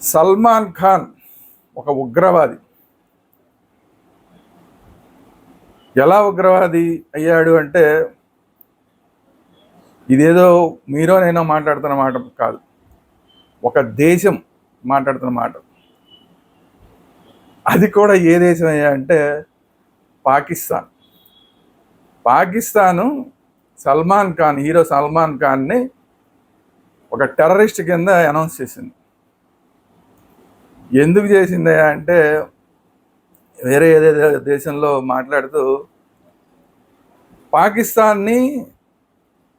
సల్మాన్ ఖాన్ ఒక ఉగ్రవాది. ఎలా ఉగ్రవాది అయ్యాడు అంటే ఇదేదో మీరో నేనో మాట్లాడుతున్న మాట కాదు. ఒక దేశం మాట్లాడుతున్న మాట. అది కూడా ఏ దేశం అయ్యా అంటే పాకిస్తాన్. పాకిస్తాను సల్మాన్ ఖాన్ హీరో సల్మాన్ ఖాన్ని ఒక టెర్రరిస్ట్ కింద అనౌన్స్ చేసింది. ఎందుకు చేసింది అంటే వేరే ఏదేదో దేశంలో మాట్లాడుతూ పాకిస్తాన్ని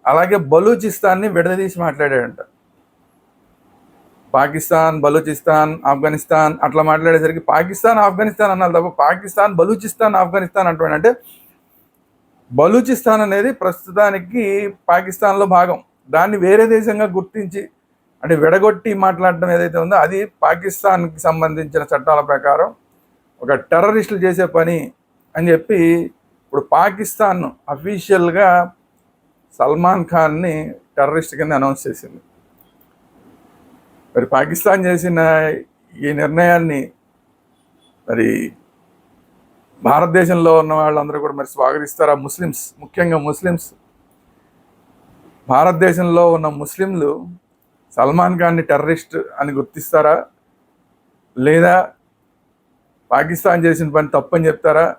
అలాగే బలూచిస్తాన్ని విడదీసి మాట్లాడాడంట. పాకిస్తాన్ బలూచిస్తాన్ ఆఫ్ఘనిస్తాన్ అట్లా మాట్లాడేసరికి పాకిస్తాన్ ఆఫ్ఘనిస్తాన్ అన్నారు తప్ప పాకిస్తాన్ బలూచిస్తాన్ ఆఫ్ఘనిస్తాన్ అంటున్నాడు. అంటే బలూచిస్తాన్ అనేది ప్రస్తుతానికి పాకిస్తాన్లో భాగం. దాన్ని వేరే దేశంగా గుర్తించి అంటే విడగొట్టి మాట్లాడడం ఏదైతే ఉందో అది పాకిస్తాన్కి సంబంధించిన చట్టాల ప్రకారం ఒక టెర్రరిస్టులు చేసే పని అని చెప్పి ఇప్పుడు పాకిస్తాన్ అఫీషియల్గా సల్మాన్ ఖాన్ని టెర్రరిస్ట్ కింద అనౌన్స్ చేసింది. మరి పాకిస్తాన్ చేసిన ఈ నిర్ణయాన్ని మరి భారతదేశంలో ఉన్న వాళ్ళందరూ కూడా మరి స్వాగతిస్తారా? ముస్లిమ్స్ ముఖ్యంగా ముస్లిమ్స్. భారతదేశంలో ఉన్న ముస్లింలు సల్మాన్ ఖాన్ని టెర్రరిస్ట్ అని గుర్తిస్తారా? లేదా పాకిస్తాన్ చేసిన పని తప్పని చెప్తారా?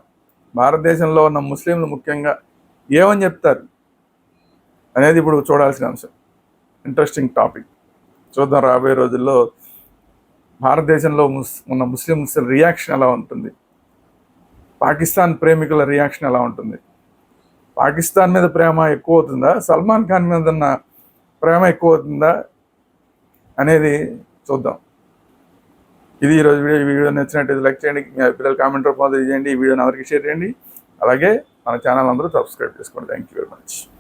భారతదేశంలో ఉన్న ముస్లింలు ముఖ్యంగా ఏమని చెప్తారు? అనేది ఇప్పుడు చూడాల్సిన అంశం. ఇంట్రెస్టింగ్ టాపిక్ చూద్దాం రాబోయే రోజుల్లో భారతదేశంలో ముస్ ఉన్న ముస్లిమ్స్ రియాక్షన్ ఎలా ఉంటుంది? పాకిస్తాన్ ప్రేమికుల రియాక్షన్ ఎలా ఉంటుంది? పాకిస్తాన్ మీద ప్రేమ ఎక్కువ అవుతుందా? సల్మాన్ ఖాన్ మీద ఉన్న ప్రేమ ఎక్కువ అవుతుందా? అనేది చూద్దాం. ఇది ఈరోజు వీడియో వీడియో నచ్చినట్టు లైక్ చేయండి మీ అభిప్రాయాలు కామెంట్ రూపంలో చేయండి ఈ వీడియోని అందరికీ షేర్ చేయండి. అలాగే మన ఛానల్ అందరూ సబ్స్క్రైబ్ చేసుకోండి. Thank you very much.